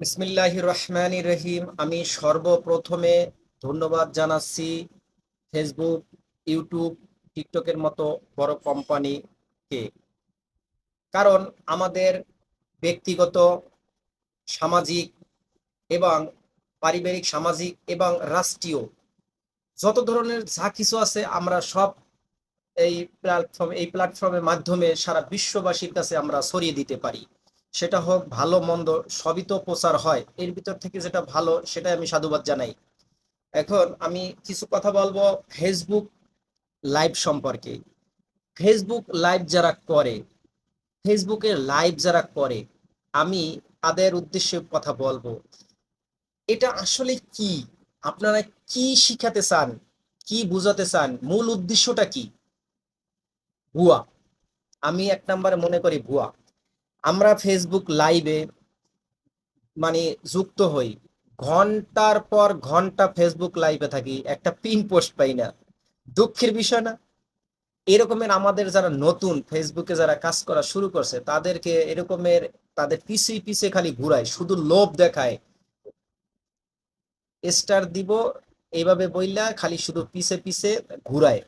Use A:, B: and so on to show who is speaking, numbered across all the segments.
A: বিসমিল্লাহ রহিম। আমি সর্বপ্রথমে ধন্যবাদ জানাচ্ছি ফেসবুক, ইউটিউব, টিকটকের মতো বড় কোম্পানিকে কারণ আমাদের ব্যক্তিগত, সামাজিক এবং পারিবারিক, সামাজিক এবং রাষ্ট্রীয় যত ধরনের যা কিছু আছে আমরা সব এই প্ল্যাটফর্ম এই প্ল্যাটফর্মের মাধ্যমে সারা বিশ্ববাসীর কাছে আমরা ছড়িয়ে দিতে পারি। সেটা হোক, ভালো, মন্দ, সবই তো প্রচার হয়। এর ভিতর থেকে যেটা ভালো, সেটাই আমি সাধুবাদ জানাই। এখন আমি কিছু কথা বলব ফেসবুক লাইভ সম্পর্কে। ফেসবুক লাইভ যারা করে ফেসবুকে লাইভ যারা করে, আমি তাদের উদ্দেশ্যে কথা বলব। এটা আসলে কি? আপনারা কি শিখাতে চান? কি বুঝাতে চান? মূল উদ্দেশ্যটা কি? ভুয়া। আমি এক নম্বরে মনে করি ভুয়া। আমরা ফেসবুক লাইভে মানে যুক্ত হই। ঘণ্টার পর ঘণ্টা ফেসবুক লাইভে থাকি, একটা পিন পোস্ট পাই না। দুঃখের বিষয় না, এরকমের আমাদের যারা নতুন ফেসবুকে যারা কাজ করা শুরু করছে, তাদেরকে এরকমের, তাদের পিছে পিছে খালি ঘুরায়, শুধু লোভ দেখায়। স্টার দিব, এইভাবে বইলা খালি শুধু পিছে পিছে ঘুরায়।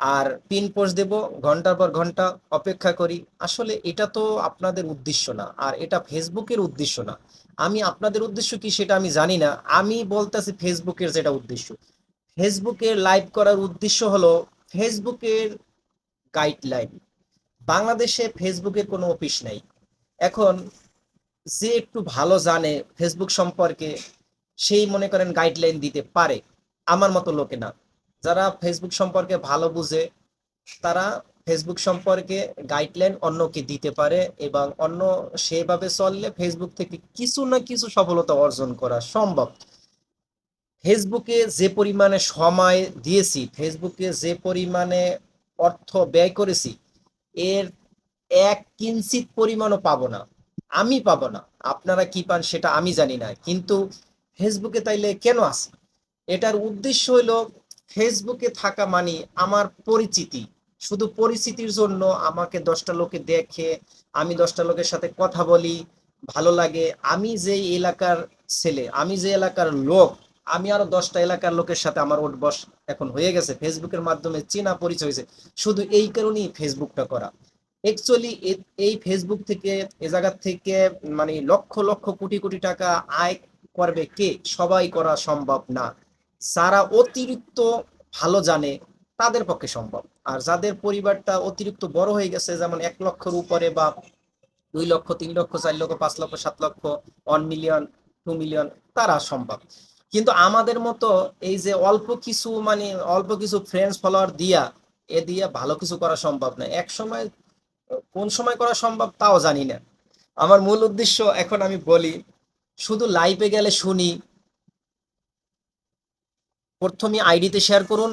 A: আর পিন পোস্ট দেব, ঘণ্টার পর ঘণ্টা অপেক্ষা করি। আসলে এটা তো আপনাদের উদ্দেশ্য না, আর এটা ফেসবুকের উদ্দেশ্য না। আমি আপনাদের উদ্দেশ্য কি সেটা আমি জানি না। আমি বলতেছি ফেসবুকের যেটা উদ্দেশ্য। ফেসবুকের লাইভ করার উদ্দেশ্য হলো ফেসবুকের গাইডলাইন বাংলাদেশে ফেসবুকের কোনো অফিস নাই। এখন যে একটু ভালো জানে ফেসবুক সম্পর্কে, সেই মনে করেন গাইডলাইন দিতে পারে। আমার মতো লোকে না। যারা ফেসবুক সম্পর্কে ভালো বুঝে, তারা ফেসবুক সম্পর্কে গাইডলাইন অন্যকে দিতে পারে এবং অন্য সেভাবে চললে ফেসবুক থেকে কিছু না কিছু সফলতা অর্জন করা সম্ভব। ফেসবুকে যে পরিমাণে সময় দিয়েছি ফেসবুকে যে পরিমাণে অর্থ ব্যয় করেছি, এর এক কিঞ্চিত পরিমাণও পাবো না। আমি পাবো না। আপনারা কি পান সেটা আমি জানি না। কিন্তু ফেসবুকে তাইলে কেন আছে? এটার উদ্দেশ্য হলো ফেসবুকে থাকা মানে আমার পরিচিতি। শুধু পরিচিতির জন্য আমাকে দশটা লোকে দেখে, আমি দশটা লোকের সাথে কথা বলি, ভালো লাগে। আমি যে এলাকার ছেলে, আমি যে এলাকার লোক, আমি আরও দশটা এলাকার লোকের সাথে আমার ওঠ বস এখন হয়ে গেছে। ফেসবুকের মাধ্যমে চেনা পরিচয় হয়েছে। শুধু এই কারণেই ফেসবুকটা করা। অ্যাকচুয়ালি এই ফেসবুক থেকে, এ জায়গার থেকে মানে লক্ষ লক্ষ কোটি কোটি টাকা আয় করবে কে? সবাই করা সম্ভব না। যারা অতিরিক্ত ভালো জানে তাদের পক্ষে সম্ভব। আর যাদের পরিবারটা অতিরিক্ত বড় হয়ে গেছে, যেমন এক লক্ষের উপরে বা দুই লক্ষ, তিন লক্ষ, চার লক্ষ, পাঁচ লক্ষ, সাত লক্ষ ওয়ান মিলিয়ন টু মিলিয়ন তারা সম্ভব। কিন্তু আমাদের মতো এই যে অল্প কিছু মানে অল্প কিছু ফ্রেন্ডস ফলোয়ার দিয়া, এ দিয়া ভালো কিছু করা সম্ভব না। এক সময়, কোন সময় করা সম্ভব তাও জানি না। আমার মূল উদ্দেশ্য এখন আমি বলি, শুধু লাইভে গেলে শুনি প্রথমে আইডিতে শেয়ার করুন,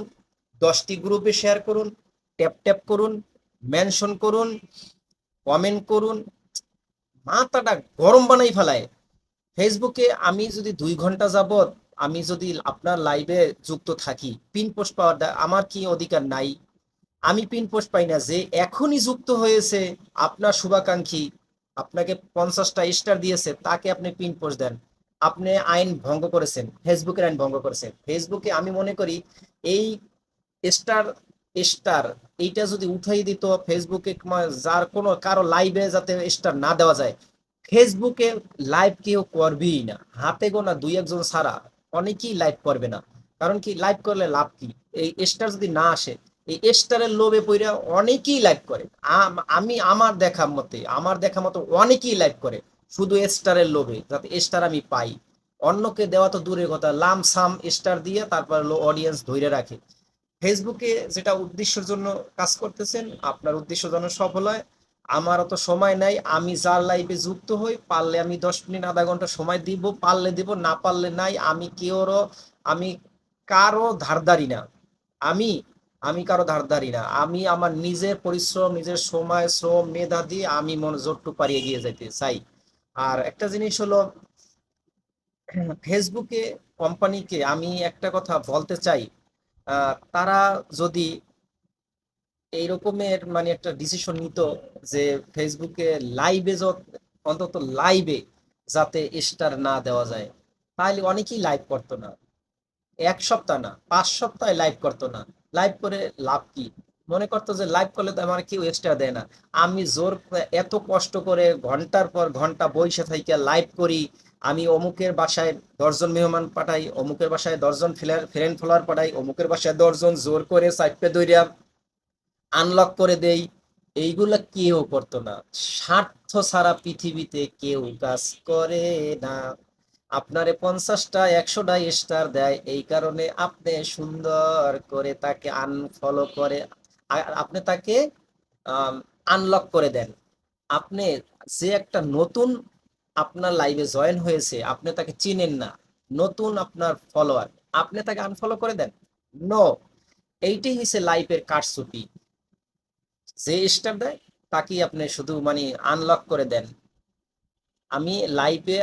A: দশটি গ্রুপে শেয়ার করুন ট্যাপ ট্যাপ করুন মেনশন করুন কমেন্ট করুন, মাথাটা গরম বানাই ফেলায়। ফেসবুকে আমি যদি দুই ঘণ্টা যাবত আমি যদি আপনার লাইভে যুক্ত থাকি পিন পোস্ট পাওয়ার আমার কি অধিকার নাই? আমি পিন পোস্ট পাই না যে এখনই যুক্ত হয়েছে, আপনার শুভাকাঙ্ক্ষী, আপনাকে পঞ্চাশটা স্টার দিয়েছে, তাকে আপনি পিন পোস্ট দেন। আপনি আইন ভঙ্গ করেছেন, ফেসবুকের আইন ভঙ্গ করেছেন। ফেসবুকে আমি মনে করি এই স্টার স্টার, এইটা যদি উঠাই দিত, ফেসবুকে যার কোনো কারও লাইভে যাতে স্টার না দেওয়া যায়, ফেসবুকে লাইভ কেউ করবেই না। হাতে গোনা দুই একজন ছাড়া অনেকেই লাইভ করবে না। কারণ কি লাইভ করলে লাভ কি? এই স্টার যদি না আসে, এই স্টারের লোভে পড়ে অনেকেই লাইভ করে। আমি আমার দেখা মতে, আমার দেখা মতো অনেকেই লাইভ করে। শুধু স্টারের লোভে, যাতে স্টার আমি পাই। অন্যকে দেওয়া তো দূরের কথা, লাম সাম স্টার দিয়ে তারপর অডিয়েন্স ধরে রাখে। ফেসবুকে যেটা উদ্দেশ্যের জন্য কাজ করতেছেন, আপনার উদ্দেশ্য যেন সফল হয়। আমার অত সময় নাই, আমি যার লাইভে যুক্ত হই, পারলে আমি দশ মিনিট, আধা ঘণ্টা সময় দিব, পারলে দিব, না পারলে নাই, আমি কেউরও, আমি কারও ধারদারি না। আমি আমি কারও ধারদারি না। আমি আমার নিজের পরিশ্রম, নিজের সময়, শ্রম, মেধা দিয়ে আমি মনোযোগটু পারিয়ে গিয়ে যেতে চাই। আর একটা জিনিস হলো ফেসবুকে কোম্পানিকে আমি একটা কথা বলতে চাই তারা যদি এই রকমের মানে একটা ডিসিশন নিত যে ফেসবুকে লাইভে যত, অন্তত লাইভে যাতে স্টার না দেওয়া যায়, তাহলে অনেকেই লাইভ করতো না। এক সপ্তাহ না, পাঁচ সপ্তাহে লাইভ করতো না। লাইভ করে লাভ কি? মনে করতো যে লাইভ করলে তো আমার কেউ এক্সট্রা দেয় না। আমি জোর এত কষ্ট করে ঘণ্টার পর ঘণ্টা বইসে থেকে লাইভ করি। আমি অমুকের বাসায় দশজন মেহমান পাঠাই, অমুকের বাসায় দশজন ফ্রেন্ড ফলোয়ার পাঠাই, অমুকের বাসায় দশজন জোর করে সাইডপে দইরা আনলক করে দেই। এইগুলা কেউ করতো না। স্বার্থ ছাড়া পৃথিবীতে কেউ কাজ করে না। আপনারে পঞ্চাশটা, একশোটা স্টার দেয়। এই কারণে আপনি সুন্দর করে তাকে আনফলো করে আপনি তাকে আনলক করে দেন। আপনি যে একটা নতুন আপনার লাইভে জয়েন হয়েছে, আপনি তাকে চিনেন না, নতুন আপনার ফলোয়ার আপনি তাকে আনফলো করে দেন? নো এইটাই হচ্ছে লাইফের কারচুপি। যে স্টার দেয়, তাকেই আপনি শুধু মানে আনলক করে দেন। আমি লাইভে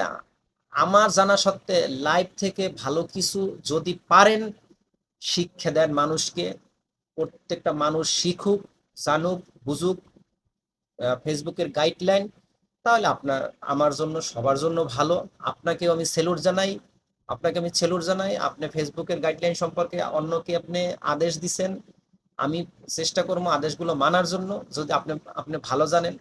A: আমার জানা সত্ত্বে লাইভ থেকে ভালো কিছু যদি পারেন, শিক্ষা দেন মানুষকে। প্রত্যেকটা মানুষ শিখুক, জানুক, বুঝুক ফেসবুকের গাইডলাইন তাহলে আপনার, আমার জন্য, সবার জন্য ভালো। আপনাকেও আমি সেলুট জানাই। আপনাকে আমি সেলুট জানাই। আপনি ফেসবুকের গাইডলাইন সম্পর্কে অন্যকে আপনি আদেশ দিছেন। আমি চেষ্টা করব আদেশগুলো মানার জন্য। যদি আপনি আপনি ভালো জানেন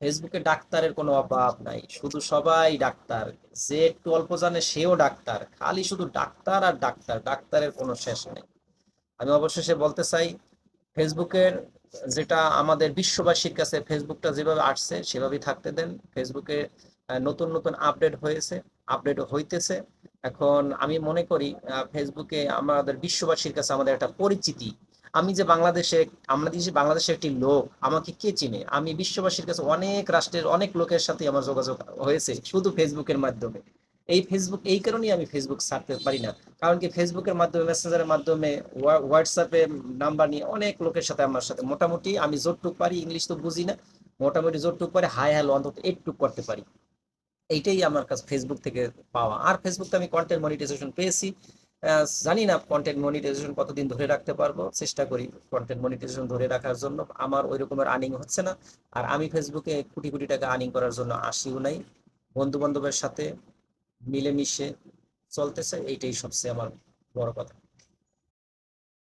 A: ফেসবুকে ডাক্তারের কোনো অভাব নাই। শুধু সবাই ডাক্তার। যে একটু অল্প জানে, সেও ডাক্তার। খালি শুধু ডাক্তার আর ডাক্তার। ডাক্তারের কোনো শেষ নেই। আমি অবশেষে বলতে চাই ফেসবুকের যেটা আমাদের বিশ্ববাসীর কাছে ফেসবুকটা যেভাবে আসছে, সেভাবেই থাকতে দেন। ফেসবুকে নতুন নতুন আপডেট হয়েছে আপডেট হইতেছে। এখন আমি মনে করি ফেসবুকে আমাদের বিশ্ববাসীর কাছে আমাদের একটা পরিচিতি। আমি যে বাংলাদেশে, আমরা যে বাংলাদেশের একটি লোক, আমাকে কে চিনে? আমি বিশ্ববাসীর কাছে অনেক রাষ্ট্রের অনেক লোকের সাথে আমার যোগাযোগ হয়েছে, শুধু ফেসবুকের মাধ্যমে। এই ফেসবুক এই কারণেই আমি ফেসবুক ছাড়তে পারি না। কারণ কি ফেসবুকের মাধ্যমে মেসেঞ্জারের মাধ্যমে হোয়াটসঅ্যাপে নাম্বার নিয়ে অনেক লোকের সাথে, আমার সাথে। মোটামুটি আমি যতটুক পারি ইংলিশ তো বুঝি না, মোটামুটি যতটুক পারি হাই হ্যালো অন্তত এইটুক করতে পারি। এইটাই আমার কাছে ফেসবুক থেকে পাওয়া। আর ফেসবুক তো আমি কন্টেন্ট মনিটাইজেশন পেয়েছি। জানি না কন্টেন্ট মনিটাইজেশন কতদিন ধরে রাখতে পারব। চেষ্টা করি কন্টেন্ট মনিটাইজেশন ধরে রাখার জন্য। আমার ওই রকমের আর্নিং হচ্ছে না। আর আমি ফেসবুকে কোটি কোটি টাকা আর্নিং করার জন্য আসিও নাই। বন্ধু বান্ধবের সাথে মিলেমিশে চলতেছে এইটাই সবচেয়ে আমার বড় কথা।